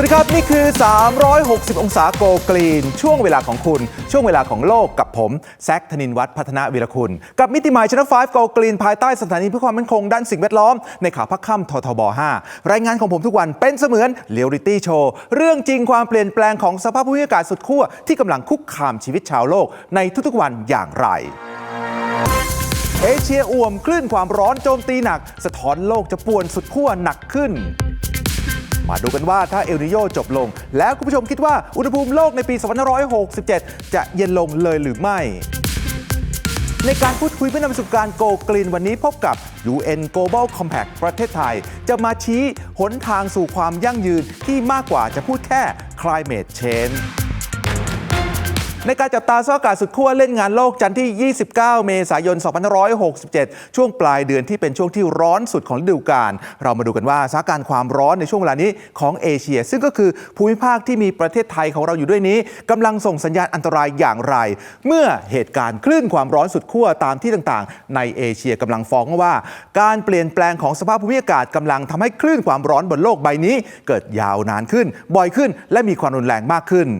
วัสดีครับ นี่คือ 360 องศาโกกรีน ช่วงเวลาของคุณ ช่วงเวลาของโลกกับผมแซคธนินวัฒน์พัฒนาวีรคุณ กับมิติใหม่ชนะ5 Go Green ภายใต้สถานีเพื่อความมั่นคงด้านสิ่งแวดล้อม ในข่าวพักค่ำททบ 5 รายงานของผมทุกวันเป็นเสมือนเรียลลิตี้โชว์ เรื่องจริงความเปลี่ยนแปลงของสภาพภูมิอากาศสุดขั้วที่กำลังคุกคามชีวิตชาวโลกในทุกๆวันอย่างไรเอเชียอ่วมคลื่นความร้อนโจมตีหนัก สะท้อนโลกจะป่วนสุดขั้วหนักขึ้น มาดูกันว่าถ้าเอลนิโยจบลง แล้วคุณผู้ชมคิดว่าอุณหภูมิโลกในปี 2567 จะเย็นลงเลยหรือไม่ ในการพูดคุยเพื่อนำไปสู่การโกกลีนวันนี้พบกับ UN Global Compact ประเทศไทย จะมาชี้หนทางสู่ความยั่งยืนที่มากกว่าจะพูดแค่ climate change ในการจับตาสภาพอากาศสุดขั้วเล่นงานโลกจันทร์ที่ 29 เมษายน 2567 ช่วงปลายเดือนที่เป็นช่วงที่ร้อนสุดของฤดูกาล เรามาดูกันว่าสถานการณ์ความร้อนในช่วงเวลานี้ของเอเชีย ซึ่งก็คือภูมิภาคที่มีประเทศไทยของเราอยู่ด้วยนี้กำลังส่งสัญญาณอันตรายอย่างไร เมื่อเหตุการณ์คลื่นความร้อนสุดขั้วตามที่ต่างๆ ในเอเชียกำลังฟ้องว่า การเปลี่ยนแปลงของสภาพภูมิอากาศกำลังทำให้คลื่นความร้อนบนโลกใบนี้ เกิดยาวนานขึ้น บ่อยขึ้น และมีความรุนแรงมากขึ้น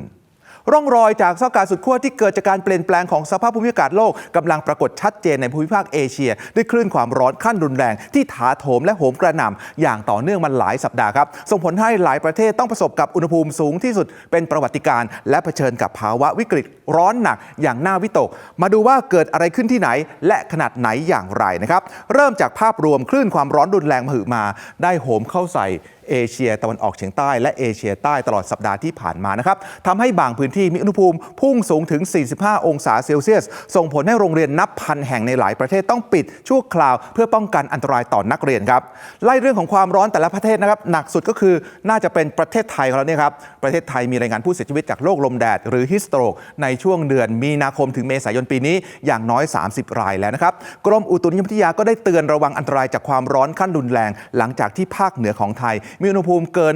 ร่องรอยจากสภาพอากาสุดขั้วที่เกิดจากการเปลี่ยนแปลงของสภาพภูมิอากาศโลกกำลังปรากฏชัดเจนในภูมิภาคเอเชีย ด้วยคลื่นความร้อนขั้นรุนแรง ที่ถาโถมและโหมกระหน่ำอย่างต่อเนื่องมาหลายสัปดาห์ครับส่งผลให้หลายประเทศต้องประสบกับอุณหภูมิสูงที่สุดเป็นประวัติการณ์และเผชิญกับภาวะวิกฤตร้อนหนักอย่างน่าวิตก มาดูว่าเกิดอะไรขึ้นที่ไหน และขนาดไหนอย่างไรนะครับเริ่มจากภาพรวมคลื่นความร้อนรุนแรงมหึมา ได้โหมเข้าใส่เอเชีย ตะวันออกเฉียงใต้และเอเชียใต้ตลอดสัปดาห์ที่ผ่านมานะครับทำให้บางพื้นที่มีอุณหภูมิพุ่งสูงถึง 45 องศาเซลเซียส ส่งผลให้โรงเรียนนับพันแห่งในหลายประเทศต้องปิดชั่วคราว เพื่อป้องกันอันตรายต่อนนักเรียนครับไล่เรื่องของความร้อนแต่ละประเทศนะครับหนักสุดก็คือน่าจะเป็นประเทศไทยของเราเนี่ยครับประเทศไทยมีรายงานผู้เสียชีวิตจากโรคลมแดด หรือฮิสโตรกในช่วงเดือนมีนาคมถึงเมษายนปีนี้อย่างน้อย 30 รายแล้วนะครับกรมอุตุนิยมวิทยาก็ได้เตือนระวังอันตรายจากความร้อนขั้นรุนแรง หลังจากที่ภาคเหนือของไทย มีอุณหภูมิเกิน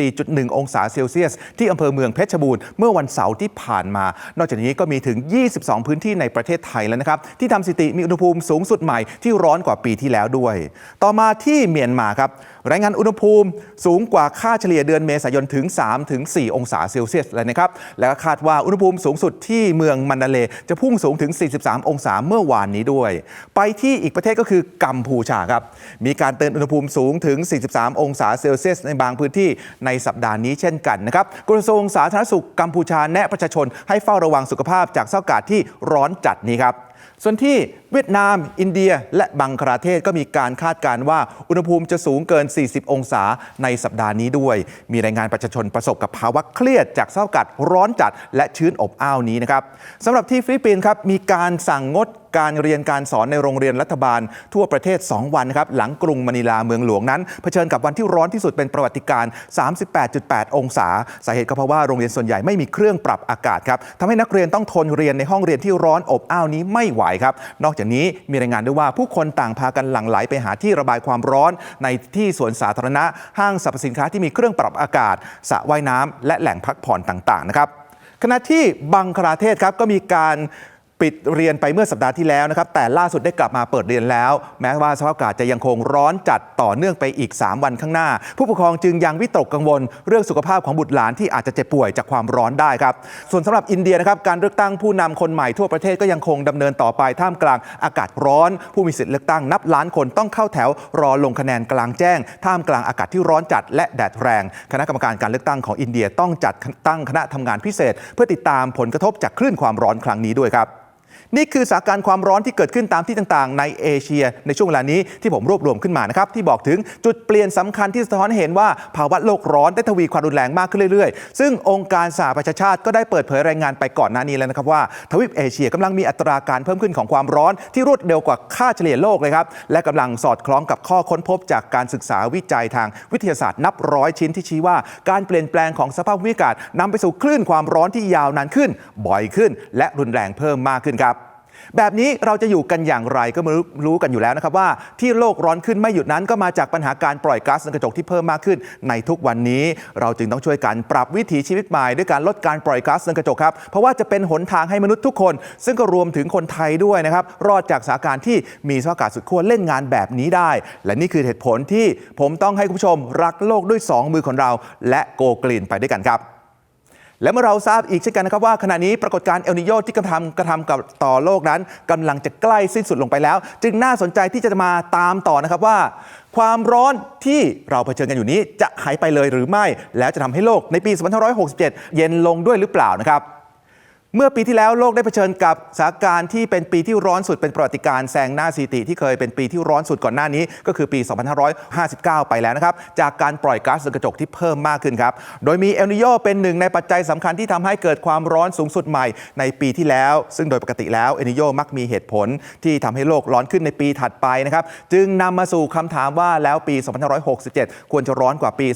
44.1 องศาเซลเซียส ที่อำเภอเมืองเพชรบูรณ์เมื่อวันเสาร์ที่ผ่านมา นอกจากนี้ก็มีถึง 22 พื้นที่ในประเทศไทยแล้วนะครับ ที่ทำสถิติมีอุณหภูมิสูงสุดใหม่ที่ร้อนกว่าปีที่แล้วด้วย ต่อมาที่เมียนมาครับ รายงานอุณหภูมิสูงกว่าค่าเฉลี่ยเดือนเมษายนถึง3ถึง4องศาเซลเซียสเลยนะครับ แล้วก็คาดว่าอุณหภูมิสูงสุดที่เมืองมันดาเลจะพุ่งสูงถึง 43 องศาเมื่อวานนี้ด้วย ไปที่อีกประเทศก็คือกัมพูชาครับ มีการเตือนอุณหภูมิสูงถึง 43 องศาเซลเซียสในบางพื้นที่ในสัปดาห์นี้เช่นกันนะครับ กระทรวงสาธารณสุขกัมพูชาแนะประชาชนให้เฝ้าระวังสุขภาพจากสภาพอากาศที่ร้อนจัดนี้ครับ ส่วนที่เวียดนาม อินเดีย และบังคลาเทศก็มีการคาดการณ์ว่าอุณหภูมิจะสูงเกิน 40 องศาในสัปดาห์นี้ด้วย มีรายงานประชาชนประสบกับภาวะเครียดจากสภาพอากาศร้อนจัด และชื้นอบอ้าวนี้นะครับสำหรับที่ฟิลิปปินส์ครับมีการสั่งงดการเรียนการสอนในโรงเรียนรัฐบาล ทั่วประเทศ 2 วันนะครับหลังกรุงมะนิลาเมืองหลวงนั้นเผชิญกับวันที่ร้อนที่สุดเป็นประวัติการณ์38.8 องศา สาเหตุก็เพราะว่าโรงเรียนส่วนใหญ่ไม่มีเครื่องปรับอากาศครับทำให้นักเรียนต้องทนเรียนในห้องเรียนที่ร้อนอบอ้าวนี้ไม่ไหวครับ นอกจากนี้มีรายงานด้วยว่าผู้คนต่างพากันหลั่งไหลไปหาที่ระบายความร้อน ในที่สวนสาธารณะ ห้างสรรพสินค้าที่มีเครื่องปรับอากาศสระว่ายน้ำและแหล่งพักผ่อนต่างๆนะครับขณะที่บังคลาเทศครับก็มีการ ปิดเรียนไปเมื่อสัปดาห์ที่แล้วนะครับ แต่ล่าสุดได้กลับมาเปิดเรียนแล้ว แม้ว่าสภาพอากาศจะยังคงร้อนจัดต่อเนื่องไปอีก 3 วันข้างหน้า ผู้ปกครองจึงยังวิตกกังวล เรื่องสุขภาพของบุตรหลานที่อาจจะเจ็บป่วยจากความร้อนได้ครับ ส่วนสำหรับอินเดียนะครับการเลือกตั้งผู้นำคนใหม่ทั่วประเทศก็ยังคงดำเนินต่อไปท่ามกลางอากาศร้อน ผู้มีสิทธิ์เลือกตั้งนับล้านคนต้องเข้าแถวรอลงคะแนนกลางแจ้ง ท่ามกลางอากาศที่ร้อนจัด และแดดแรง คณะกรรมการการเลือกตั้งของอินเดียต้องจัดตั้งคณะทำงานพิเศษ เพื่อติดตามผลกระทบจากคลื่นความร้อนครั้งนี้ด้วยครับ นี่คือสถานการณ์ความร้อนที่เกิดขึ้นตามที่ต่างๆ ในเอเชีย ในช่วงเวลานี้ที่ผมรวบรวมขึ้นมานะครับที่บอกถึงจุดเปลี่ยนสำคัญที่สะท้อนเห็นว่าภาวะโลกร้อนได้ทวีความรุนแรงมากขึ้นเรื่อยๆ ซึ่งองค์การสหประชาชาติก็ได้เปิดเผยรายงานไปก่อนหน้านี้แล้วนะครับว่าทวีปเอเชียกำลังมีอัตราการเพิ่มขึ้นของความร้อนที่รวดเร็วกว่าค่าเฉลี่ยโลกเลยครับและกำลังสอดคล้องกับข้อค้นพบจากการศึกษาวิจัยทางวิทยาศาสตร์นับร้อยชิ้นที่ชี้ว่า การเปลี่ยนแปลงของสภาพภูมิอากาศนำไปสู่คลื่นความร้อนที่ยาวนานขึ้น บ่อยขึ้น และรุนแรงเพิ่มมากขึ้นครับ แบบนี้เราจะอยู่กันอย่างไรก็ไม่รู้กันอยู่แล้วนะครับว่าที่โลกร้อนขึ้นไม่หยุดนั้นก็มาจากปัญหาการปล่อยก๊าซเรือนกระจกที่เพิ่มมากขึ้น ในทุกวันนี้เราจึงต้องช่วยกันปรับวิถีชีวิตใหม่ด้วยการลดการปล่อยก๊าซเรือนกระจกครับเพราะว่าจะเป็นหนทางให้มนุษย์ทุกคน ซึ่งก็รวมถึงคนไทยด้วยนะครับรอดจากสถานการณ์ที่มีสภาพอากาศสุดขั้วเล่นงานแบบนี้ได้ และนี่คือเหตุผลที่ผมต้องให้คุณผู้ชมรักโลกด้วยสองมือของเรา และโกกลีนไปด้วยกันครับ และเมื่อเราทราบอีกเช่นกันนะครับว่าขณะนี้ปรากฏการณ์เอลนิโยที่กระทำกระทำกับต่อโลกนั้นกำลังจะใกล้สิ้นสุดลงไปแล้ว จึงน่าสนใจที่จะมาตามต่อนะครับว่า ความร้อนที่เราเผชิญกันอยู่นี้จะหายไปเลยหรือไม่ แล้วจะทำให้โลกในปี 2567 เย็นลงด้วยหรือเปล่านะครับ เมื่อปีที่แล้วโลกได้เผชิญกับสถานการณ์ที่เป็นปีที่ร้อนสุดเป็นประวัติการณ์แซงหน้าสถิติที่เคยเป็นปีที่ร้อนสุดก่อนหน้านี้ ก็คือปี 2559 ไปแล้วนะครับ จากการปล่อยก๊าซเรือนกระจกที่เพิ่มมากขึ้นครับ โดยมีเอลนิโยเป็นหนึ่งในปัจจัยสำคัญที่ทำให้เกิดความร้อนสูงสุดใหม่ในปีที่แล้ว ซึ่งโดยปกติแล้วเอลนิโยมักมีเหตุผลที่ทำให้โลกร้อนขึ้นในปีถัดไปนะครับจึงนำมาสู่คำถามว่าแล้วปี 2567 ควรจะร้อนกว่าปี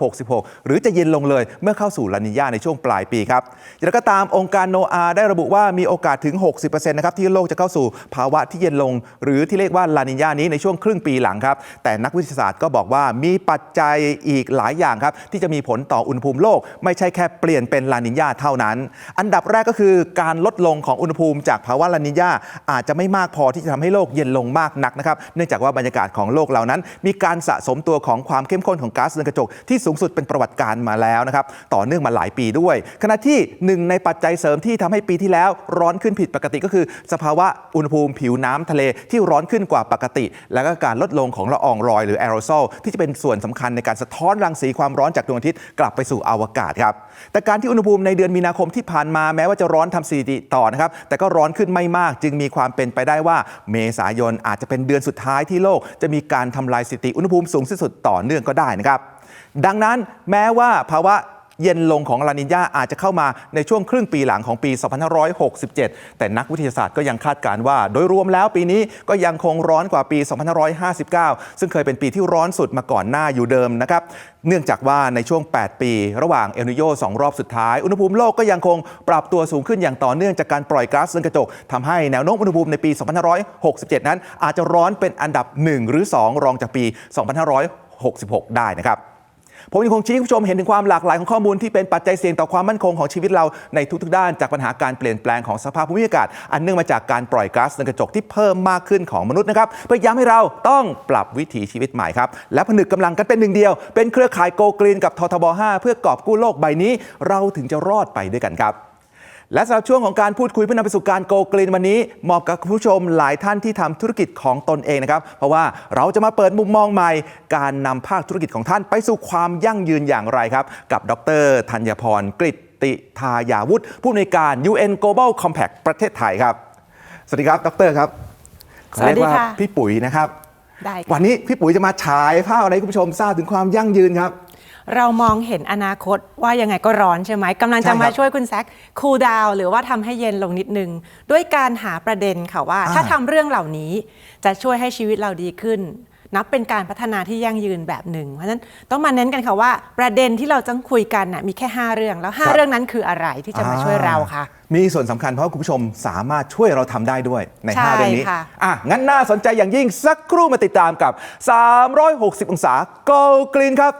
2566 หรือจะเย็นลงเลยเมื่อเข้าสู่ลานิญาในช่วงปลายปีครับอย่างไรก็ตามองค์การนอาได้ระบุว่ามีโอกาสถึง 60%นะครับที่โลกจะเข้าสู่ภาวะที่เย็นลง หรือที่เรียกว่าลานิญานี้ในช่วงครึ่งปีหลังครับแต่นักวิทยาศาสตร์ก็บอกว่ามีปัจจัยอีกหลายอย่างครับที่จะมีผลต่ออุณหภูมิโลก ไม่ใช่แค่เปลี่ยนเป็นลานิญาเท่านั้น อันดับแรกก็คือการลดลงของอุณหภูมิจากภาวะลานิญาอาจจะไม่มากพอที่จะทำให้โลกเย็นลงมากนักนะครับเนื่องจากว่าบรรยากาศของโลกเหล่านั้น มีการสะสมตัวของความเข้มข้นของก๊าซเรือนกระจกที่สูงสุดเป็นประวัติการมาแล้วนะครับต่อเนื่องมาหลายปีด้วย ขณะที่หนึ่งในปัจจัยเสริมที่ทำให้ปีที่แล้วร้อนขึ้นผิดปกติก็คือ สภาวะอุณหภูมิผิวน้ำทะเลที่ร้อนขึ้นกว่าปกติ แล้วก็การลดลงของละอองรอยหรือแอโรโซลที่จะเป็นส่วนสำคัญในการสะท้อนรังสีความร้อนจากดวงอาทิตย์กลับไปสู่อวกาศครับแต่การที่อุณหภูมิในเดือนมีนาคมที่ผ่านมาแม้ว่าจะร้อนทำสถิติต่อนะครับแต่ก็ร้อนขึ้นไม่มาก จึงมีความเป็นไปได้ว่า เมษายนอาจจะเป็นเดือนสุดท้ายที่โลก จะมีการทำลายสถิติอุณหภูมิสูงที่สุดต่อเนื่องก็ได้นะครับดังนั้นแม้ว่าภาวะ เย็นลงของลานิญาอาจจะเข้ามาในช่วงครึ่งปีหลังของปี 2567 แต่นักวิทยาศาสตร์ก็ยังคาดการณ์ว่า โดยรวมแล้วปีนี้ก็ยังคงร้อนกว่าปี 2559 ซึ่งเคยเป็นปีที่ร้อนสุดมาก่อนหน้าอยู่เดิมนะครับเนื่องจากว่าในช่วง 8 ปี ระหว่างเอลนิโยสองรอบสุดท้าย อุณหภูมิโลกก็ยังคงปรับตัวสูงขึ้นอย่างต่อเนื่องจากการปล่อยก๊าซเรือนกระจกทำให้แนวโน้มอุณหภูมิในปี 2567 นั้น อาจจะร้อนเป็นอันดับ 1 หรือ 2 รองจากปี 2566 ได้นะครับ ผมยังคงชี้ให้คุณผู้ชมเห็นถึงความหลากหลายของข้อมูลที่เป็นปัจจัยเสี่ยงต่อความมั่นคงของชีวิตเราในทุกๆด้านจากปัญหาการเปลี่ยนแปลงของสภาพภูมิอากาศ อันเนื่องมาจากการปล่อยก๊าซเรือนกระจกที่เพิ่มมากขึ้นของมนุษย์นะครับเพื่อย้ำให้เราต้องปรับวิถีชีวิตใหม่ครับและผนึกกำลังกันเป็นหนึ่งเดียว เป็นเครือข่ายโกกรีนกับททบ 5 เพื่อกอบกู้โลกใบนี้ เราถึงจะรอดไปด้วยกันครับ และสำหรับช่วงของการพูดคุยเพื่อนำไปสู่การโกกรีนวันนี้เหมาะกับคุณผู้ชมหลายท่านที่ทำธุรกิจของตนเองนะครับ เพราะว่าเราจะมาเปิดมุมมองใหม่ การนำภาคธุรกิจของท่านไปสู่ความยั่งยืนอย่างไรครับ กับดรธัญพรกฤติทายาวุฒิผู้อำนวยการ UN Global Compact ประเทศไทยครับ สวัสดีครับดรครับขอเรียกสวัสดีว่าค่ะ พี่ปุ๋ยนะครับ ได้ค่ะ วันนี้พี่ปุ๋ยจะมาฉายภาพอะไรให้คุณผู้ชมทราบถึงความยั่งยืนครับ เรามองเห็นอนาคตว่ายังไงก็ร้อนใช่ไหมกำลังใช่จะครัมาบช่วยคุณแซคคูลดาวหรือว่าทำให้เย็นลงนิดนึง ด้วยการหาประเด็นค่ะว่าอ่า ถ้าทำเรื่องเหล่านี้จะช่วยให้ชีวิตเราดีขึ้น นับเป็นการพัฒนาที่ยั่งยืนแบบหนึ่ง เพราะฉะนั้นต้องมาเน้นกันค่ะว่า ประเด็นที่เราจะคุยกันน่ะมีแค่ 5 เรื่องแล้ว 5 เรื่องนั้นคืออะไรที่จะมาช่วยเราค่ะ มีส่วนสำคัญเพราะคุณผู้ชมสามารถช่วยเราทำได้ด้วยในใช่5เรื่องนี้ค่ะ อะ งั้นน่าสนใจอย่างยิ่งสักครู่มาติดตามกับ 360 องศา Go Green ครับ